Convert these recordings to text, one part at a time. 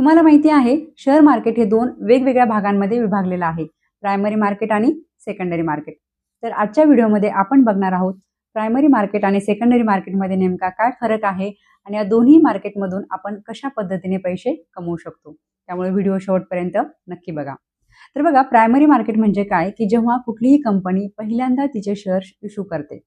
तुम्हाला माहिती आहे शेअर मार्केट हे दोन वेगवेगळ्या भागांमध्ये विभागलेलं आहे. प्रायमरी मार्केट आणि सेकंडरी मार्केट तर आजच्या व्हिडिओमध्ये आपण बघणार आहोत प्रायमरी मार्केट आणि सेकंडरी मार्केटमध्ये नेमका काय फरक आहे आणि या दोन्ही मार्केटमधून आपण कशा पद्धतीने पैसे कमवू शकतो. त्यामुळे व्हिडिओ शेवटपर्यंत नक्की बघा. तर बघा प्रायमरी मार्केट म्हणजे काय? की जेव्हा कुठलीही कंपनी पहिल्यांदा तिचे शेअर्स इश्यू करते.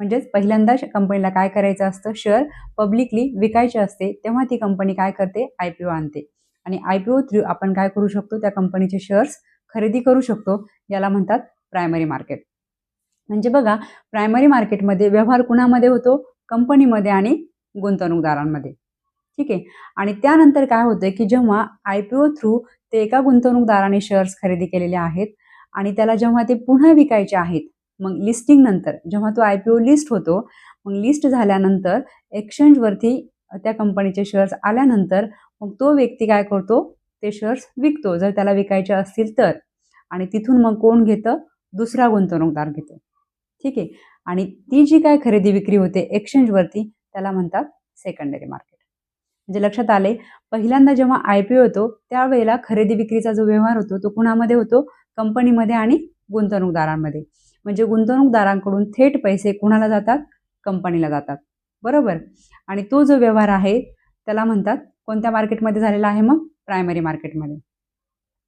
म्हणजेच पहिल्यांदा कंपनीला काय करायचं असतं? शेअर पब्लिकली विकायचे असते तेव्हा ती कंपनी काय करते? आय पी ओ आणते. आणि आय पी ओ थ्रू आपण काय करू शकतो? त्या कंपनीचे शेअर्स खरेदी करू शकतो याला म्हणतात प्रायमरी मार्केट म्हणजे बघा प्रायमरी मार्केटमध्ये व्यवहार कुणामध्ये होतो? कंपनीमध्ये आणि गुंतवणूकदारांमध्ये. ठीक आहे? आणि त्यानंतर काय होतं की जेव्हा आय पी ओ थ्रू ते एका गुंतवणूकदाराने शेअर्स खरेदी केलेले आहेत आणि त्याला जेव्हा ते पुन्हा विकायचे आहेत मग लिस्टिंग नंतर जेव्हा तो आय पी ओ लिस्ट होतो मग लिस्ट झाल्यानंतर एक्सचेंजवरती त्या कंपनीचे शेअर्स आल्यानंतर मग तो व्यक्ती काय करतो? ते शेअर्स विकतो. जर त्याला विकायचे असतील तर. आणि तिथून मग कोण घेतं? दुसरा गुंतवणूकदार घेतो. ठीक आहे? आणि ती जी काय खरेदी विक्री होते एक्सचेंजवरती त्याला म्हणतात सेकंडरी मार्केट म्हणजे लक्षात आले? पहिल्यांदा जेव्हा आय पी ओ होतो त्यावेळेला खरेदी विक्रीचा जो व्यवहार होतो तो कुणामध्ये होतो? कंपनीमध्ये आणि गुंतवणूकदारांमध्ये. म्हणजे गुंतवणूकदारांकडून थेट पैसे कुणाला जातात? कंपनीला जातात. बरोबर? आणि तो जो व्यवहार आहे त्याला म्हणतात कोणत्या मार्केटमध्ये झालेला आहे मग? प्रायमरी मार्केटमध्ये.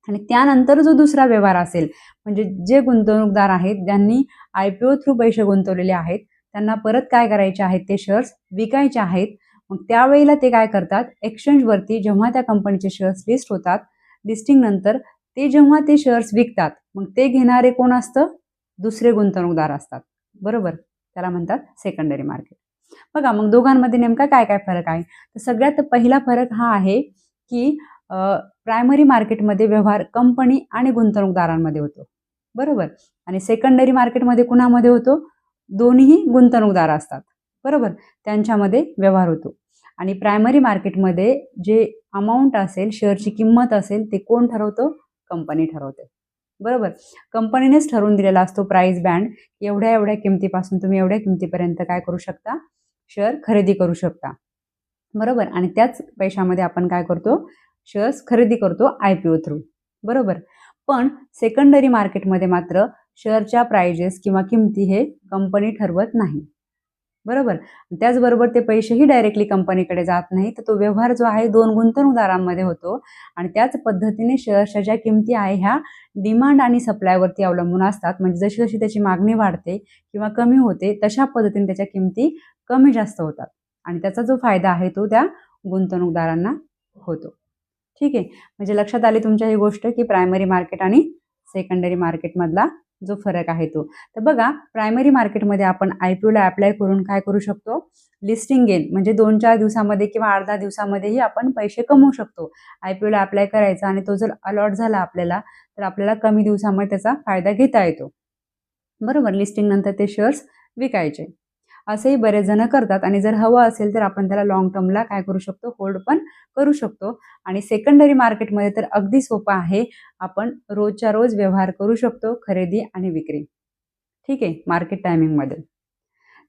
आणि त्यानंतर जो दुसरा व्यवहार असेल म्हणजे जे गुंतवणूकदार आहेत ज्यांनी आय पी ओ थ्रू पैसे गुंतवलेले आहेत त्यांना परत काय करायचे आहेत? ते शेअर्स विकायचे आहेत. मग त्यावेळेला ते काय करतात? एक्सचेंजवरती जेव्हा त्या कंपनीचे शेअर्स लिस्ट होतात लिस्टिंगनंतर ते जेव्हा ते शेअर्स विकतात मग ते घेणारे कोण असतं? दुसरे गुंतवणूकदार असतात. बरोबर? त्याला म्हणतात सेकंडरी मार्केट बघा मग दोघांमध्ये नेमका काय काय फरक आहे? तर सगळ्यात पहिला फरक हा आहे की प्रायमरी मार्केटमध्ये व्यवहार कंपनी आणि गुंतवणूकदारांमध्ये होतो. बरोबर? आणि सेकंडरी मार्केटमध्ये कुणामध्ये होतो? दोन्हीही गुंतवणूकदार असतात. बरोबर? त्यांच्यामध्ये व्यवहार होतो. आणि प्रायमरी मार्केटमध्ये जे अमाऊंट असेल शेअरची किंमत असेल ते कोण ठरवतो? कंपनी ठरवते. बरोबर. कंपनीनेच ठरवून दिलेला असतो प्राईस बँड एवढ्या एवढ्या किमतीपासून तुम्ही एवढ्या किमतीपर्यंत काय करू शकता? शेअर खरेदी करू शकता. बरोबर. आणि त्याच पैशामध्ये आपण काय करतो? शेअर्स खरेदी करतो आय पी ओ थ्रू बरोबर. पण सेकंडरी मार्केटमध्ये मात्र शेअरच्या प्राइजेस किंवा किमती हे कंपनी ठरवत नाही. बरोबर? त्याचबरोबर ते पैसेही डायरेक्टली कंपनीकडे जात नाही तर तो व्यवहार जो आहे दोन गुंतवणूकदारांमध्ये होतो. आणि त्याच पद्धतीने शेअर्सच्या ज्या किमती आहे ह्या डिमांड आणि सप्लायवरती अवलंबून असतात. म्हणजे जशी जशी त्याची मागणी वाढते किंवा कमी होते तशा पद्धतीने त्याच्या किमती कमी जास्त होतात. आणि त्याचा जो फायदा आहे तो त्या गुंतवणूकदारांना होतो. ठीक आहे? म्हणजे लक्षात आली तुमच्या ही गोष्ट की प्रायमरी मार्केट आणि सेकंडरी मार्केटमधला जो फरक आहे तो. तर बघा प्रायमरी मार्केटमध्ये आपण आय पी ओला अप्लाय करून काय करू शकतो? लिस्टिंग गेन म्हणजे दोन चार दिवसामध्ये किंवा अर्धा दिवसामध्येही आपण पैसे कमवू शकतो. आय पी ओला अप्लाय करायचा आणि तो जर अलॉट झाला आपल्याला तर आपल्याला कमी दिवसामध्ये त्याचा फायदा घेता येतो. बरोबर? लिस्टिंग नंतर ते शेअर्स विकायचे. असंही बरेच जण करतात. आणि जर हवं असेल तर आपण त्याला लॉंग टर्मला काय करू शकतो? होल्ड पण करू शकतो. आणि सेकंडरी मार्केटमध्ये तर अगदी सोपं आहे. आपण रोजच्या रोज व्यवहार करू शकतो खरेदी आणि विक्री. ठीक आहे? मार्केट टायमिंगमध्ये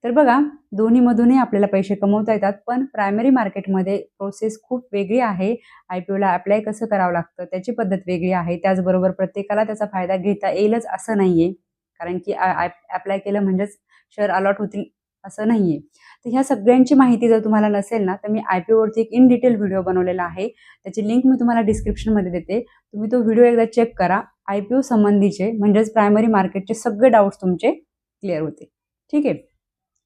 तर बघा दोन्हीमधूनही आपल्याला पैसे कमवता येतात पण प्रायमरी मार्केटमध्ये प्रोसेस खूप वेगळी आहे. आय पी ओला अप्लाय कसं करावं लागतं? त्याची पद्धत वेगळी आहे. त्याचबरोबर प्रत्येकाला त्याचा फायदा घेता येईलच असं नाही आहे कारण की अप्लाय केलं म्हणजेच शेअर अलॉट होतील असं नाही आहे तर ह्या सगळ्यांची माहिती जर तुम्हाला नसेल ना तर मी आय पी ओवरती एक इन डिटेल व्हिडिओ बनवलेला आहे. त्याची लिंक मी तुम्हाला डिस्क्रिप्शनमध्ये देते. तुम्ही तो व्हिडिओ एकदा चेक करा. आय पी ओ संबंधीचे म्हणजेच प्रायमरी मार्केटचे सगळे डाऊट्स तुमचे क्लिअर होते ठीक आहे?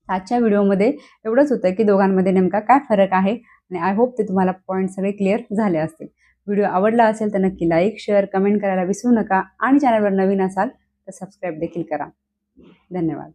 आजच्या व्हिडिओमध्ये एवढंच होतं की दोघांमध्ये नेमका काय फरक आहे आणि आय होप ते तुम्हाला पॉईंट सगळे क्लिअर झाले असतील. व्हिडिओ आवडला असेल तर नक्की लाईक शेअर कमेंट करायला विसरू नका. आणि चॅनलवर नवीन असाल तर सबस्क्राईब देखील करा. धन्यवाद.